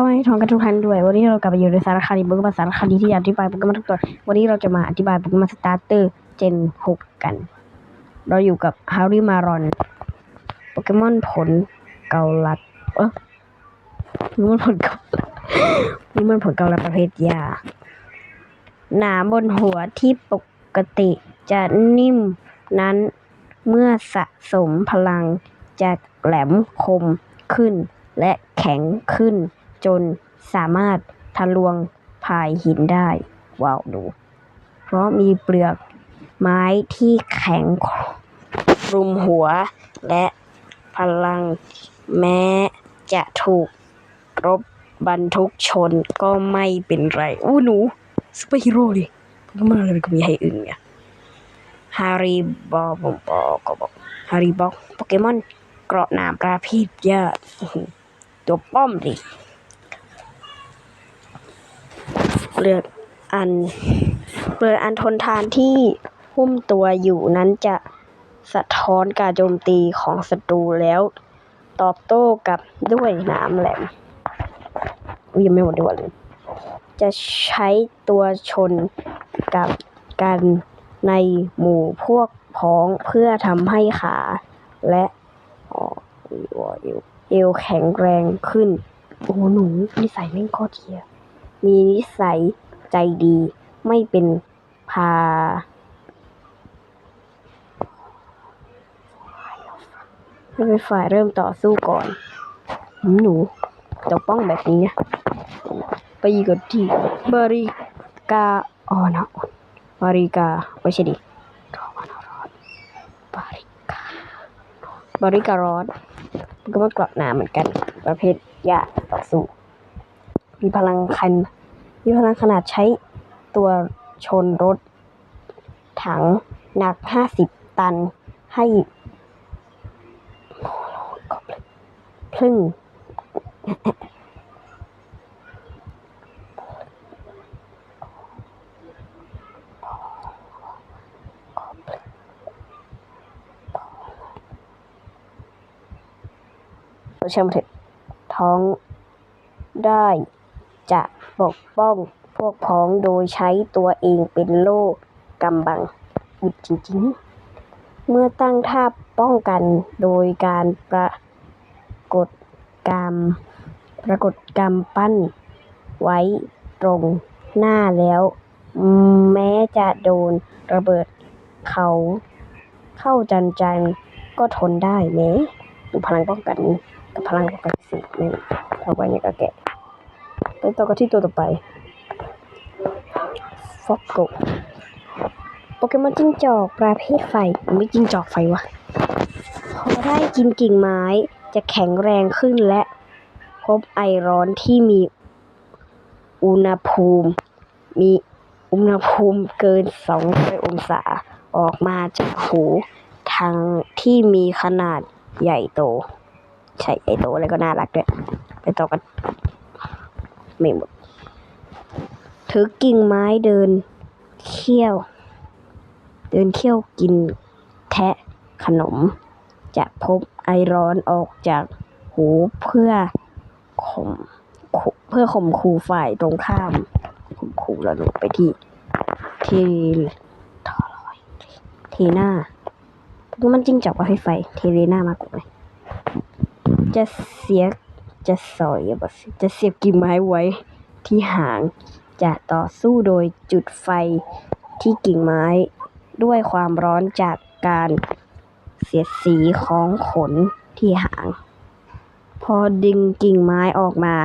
ก็ให้ท้องกันทุกท่านด้วย วันนี้เรากลับมาอยู่ในสารคดีโปเกมอนสารคดีที่อธิบายโปเกมอนทุกตัว วันนี้เราจะมาอธิบายโปเกมอนสตาร์เตอร์เจน 6 กัน เราอยู่กับฮาริมารอน โปเกมอนผลเกาลัด เออโปเกมอนผลเกาโปเกมอนผลเกาลัดประเภทยา หนามบนหัวที่ปกติจะนิ่มนั้นเมื่อสะสมพลังจะแหลมคมขึ้นและแข็งขึ้น จนสามารถทะลวงพายหินได้ว้าวดูเพราะมีเปลือกไม้ที่แข็งคลุมหัว และพลังแม้จะถูกรบบรรทุกชนก็ไม่เป็นไรอู้หนูซูเปอร์ฮีโร่ดิโปเกมอนอะไรมันก็มีให้อึ้งเนี่ยฮาริบอกบอกก็บอกฮาริบอกโปเกมอนเกราะหนามประเภทหญ้าอื้อหือตัวป้อมดิ เปลือกอัน เปลือกอันทนทานที่หุ้มตัวอยู่นั้นจะสะท้อนการโจมตีของศัตรูแล้ว ตอบโต้กลับด้วยหนามแหลมยังไม่หมดดีกว่าเลยจะใช้ตัวชนกับกันในหมู่พวกพ้องเพื่อทำให้ขา และเอวเอวเอวแข็งแรงขึ้น โอ้หนูนิสัยแม่งโคตรเทีย มีนิสัยใจดี ไม่เป็นพาไม่เป็นฝ่ายเริ่มต่อสู้ก่อน หนูจะป้องแบบนี้นะไปอยู่กับที่บริกาอ๋อนะบริกาไม่ใช่ดิรอมานะรอดบริกาบริการอดมันก็มากรอบหนาเหมือนกัน ประเภทยาต่อสู้ มีพลังคัน มีพลังขนาดใช้ตัวชนรถ ถังหนักห้าสิบตัน ให้พึ่งเชื่อมเถอะท้องได้ จะปกป้องพวกพ้องโดยใช้ตัวเองเป็นโล่กำบังอุดจริงๆ เมื่อตั้งท่าป้องกันโดยการประกฏกรรมปรากฏกรรมปั้นไว้ตรงหน้าแล้ว แม้จะโดนระเบิดเขาเข้าจันจันก็ทนได้แม้ดูพลังป้องกันกับพลังของการสินี่ต่อไปเนี่ยก็แกะ ไปต่อกันที่ตัวต่อไปฟอกโกโปเกมอนจิ้งจอกประเภทไฟไม่จิ้งจอกไฟวะพอได้กินกิ่งไม้จะแข็งแรงขึ้นและพบไอร้อนที่มีอุณหภูมิ มีอุณหภูมิเกิน200องศาออกมาจากหูทางที่มีขนาดใหญ่โต ใช่ไอโตอะไรก็น่ารักด้วย ไปต่อกัน ไม่หมด ถือกิ่งไม้เดินเขี้ยว เดินเขี้ยวกินแทะขนม จะพบไอร้อนออกจากหูเพื่อข่มเพื่อข่มขู่ฝ่ายตรงข้ามข่มขู่แล้วลงไปที่ที่ทอลอยเทน่ามันจิ้งจอกประเภทไฟเทเรน่ามากกว่าจะเสีย จะสอยบจะเสียบกิ่งไม้ไว้ที่หาง จะต่อสู้โดยจุดไฟที่กิ่งไม้ ด้วยความร้อนจากการเสียดสีของขนที่หาง พอดึงกิ่งไม้ออกมา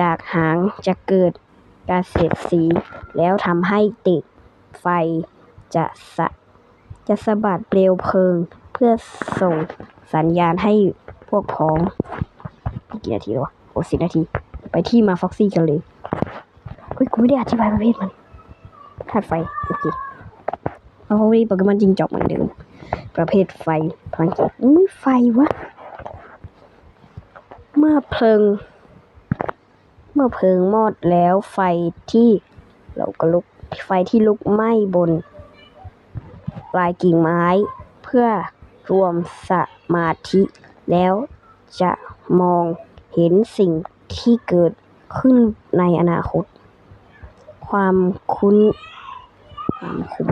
จากหางจะเกิดการเสียดสี แล้วทำให้ติดไฟจะสะจะสะบัดเปลวเพลิง เพื่อส่งสัญญาณให้พวกพ้อง กี่นาทีแล้ววะโอ้สินาที ไปที่มาฟ็อกซี่กันเลย เฮ้ย กูไม่ได้อธิบายประเภทมันธาตุไฟ โอเคเพราะว่าโปเกมอนจิงจอกเหมือนเดิม ประเภทไฟพลังจิตไม่ไฟวะ เมื่อเพลิง เมื่อเพลิงมอดแล้วไฟที่เราก็ลุกไฟที่ลุกไหม้บน ปลายกิ่งไม้ เพื่อรวมสมาธิแล้วจะ มองเห็นสิ่งที่เกิดขึ้นในอนาคต ความคุ้นความคุม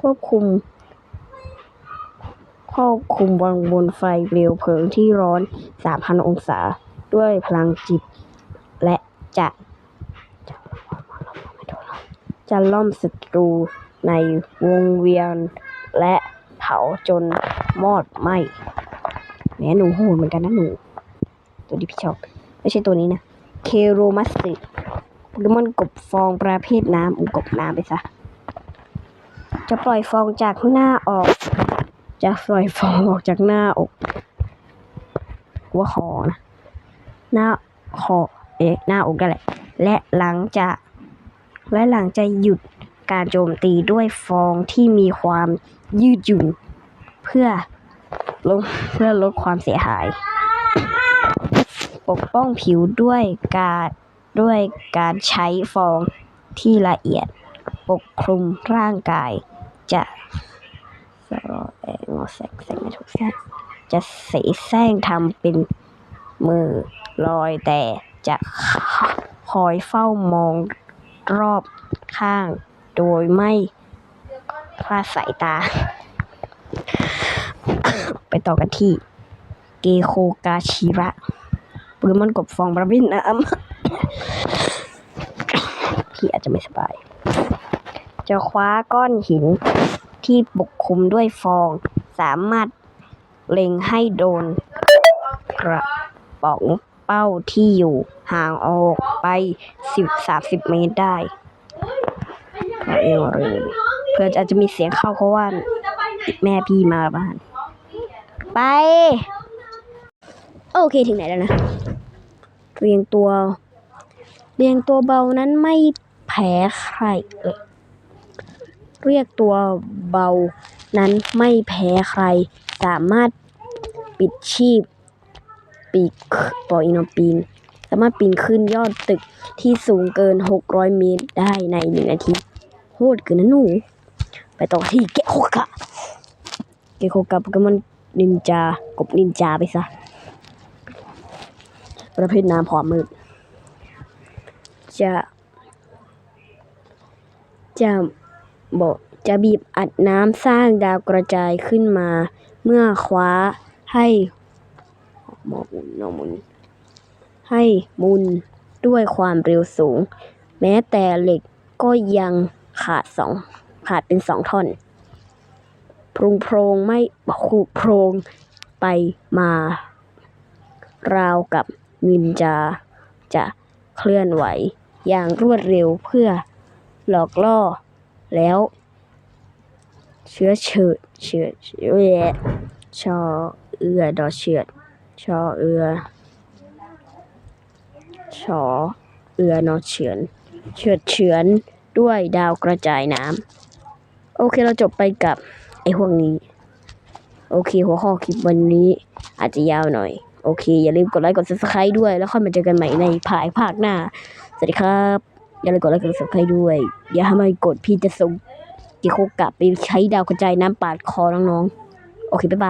ควบคุมควบคุมวางบนไฟเปลวเพลิงที่ร้อน 3,000 องศาด้วยพลังจิต และจะจะล่อมศัตรูในวงเวียนและ เผาจนมอดไหมแหมหนูโหดเหมือนกันนะหนู ตัวที่พี่ชอบ ไม่ใช่ตัวนี้นะ เคโรมัสสึโปเกมอนกบฟองประเภทน้ำอุกบน้ำไปซะ จะปล่อยฟองจากหน้าออก จะปล่อยฟองออกจากหน้าอกว่าคอนะ หน้าคอเอ๊ะหน้าอกนั่นแหละ และหลังจากและหลังจะหยุดการโจมตีด้วยฟองที่มีความ ยืดหยุ่นเพื่อลดเพื่อลดความเสียหาย ปกป้องผิวด้วยการด้วยการใช้ฟองที่ละเอียด ปกคลุมร่างกาย จะสรอแองอแสงไม่ถูกแสจะเสแสร้งทำเป็นมือลอยแต่จะคอยเฝ้ามองรอบข้างโดยไม่ คลาดสายตา ไปต่อกันที่ เกโคกาชิระโปเกมอนกบฟองประเภทน้ำพี่อาจจะไม่สบาย จะคว้าก้อนหินที่ปกคลุมด้วยฟอง สามารถเล็งให้โดน กระป๋องเป้าที่อยู่ห่างออกไปสิบสามสิบเมตรได้ก็เอวเลย เพื่ออาจจะมีเสียงเข้าเพราะว่าแม่พี่มาบ้าน ไป โอเคถึงไหนแล้วนะ เรียงตัว เรียงตัวเบานั้นไม่แพ้ใครเอยเรียกตัวเบานั้นไม่แพ้ใคร สามารถปิดชีพ ปีกปล่อยนอปีน สามารถปีนขึ้นยอดตึกที่สูงเกิน 600 เมตรได้ในหนึ่งนาที โหดเกินนะหนู ไปต่อที่เกะโคกะเกะโคกะโปเกมอนนินจากบนินจาไปซะ ประเภทน้ำพอมืดจะ จะบอกจะบีบอัดน้ำสร้างดาวกระจายขึ้นมา เมื่อคว้าให้หมอมุนนอมุน ให้มุนด้วยความเร็วสูง แม้แต่เหล็กก็ยังขาดสอง ขาดเป็นสองท่อนโพรงโพรงไม่ขูโพรงไปมา ราวกับนินจา จะเคลื่อนไหวอย่างรวดเร็วเพื่อหลอกล่อแล้ว เชื้อเฉิดเฉิดเอชอเอือดอเฉือดชอเอือชอเอือนอเฉือนเฉือดเฉือนด้วยดาวกระจายน้ำ โอเคเราจบไปกับไอ้พวกนี้ โอเค หัวข้อคลิปวันนี้ อาจจะยาวหน่อย โอเค อย่าลืมกดไลค์กด subscribe ด้วย แล้วค่อยมาเจอกันใหม่ในภายภาคหน้า สวัสดีครับ อย่าลืมกดไลค์กด subscribe ด้วย อย่าให้กดพี่จะส่งกิโคกะไปใช้ดาวกระจายน้ำปาดคอน้องๆ โอเค บ๊ายบาย